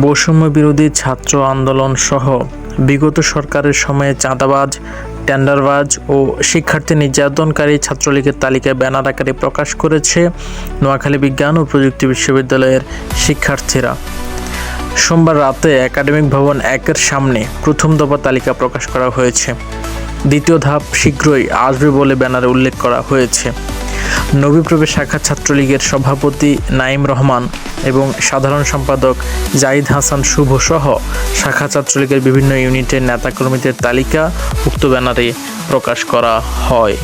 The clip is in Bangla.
বৈষম্য বিরোধী ছাত্র আন্দোলন সহ বিগত সরকারের সময়ে চাঁদাবাজ, টেন্ডারবাজ ও শিক্ষার্থী নির্যাতনকারী ছাত্রলীগের তালিকায় ব্যানার আকারে প্রকাশ করেছে নোয়াখালী বিজ্ঞান ও প্রযুক্তি বিশ্ববিদ্যালয়ের শিক্ষার্থীরা। সোমবার রাতে একাডেমিক ভবন একের সামনে প্রথম দফা তালিকা প্রকাশ করা হয়েছে। দ্বিতীয় ধাপ শীঘ্রই আসবে বলে ব্যানারে উল্লেখ করা হয়েছে। নবীপ্রবেশ শাখা ছাত্রলীগের সভাপতি নাইম রহমান এবং সাধারণ সম্পাদক জাইদ হাসান শুভ সহ শাখা ছাত্রলীগের বিভিন্ন ইউনিটের নেতাকর্মীদের তালিকা উক্ত ব্যানারে প্রকাশ করা হয়।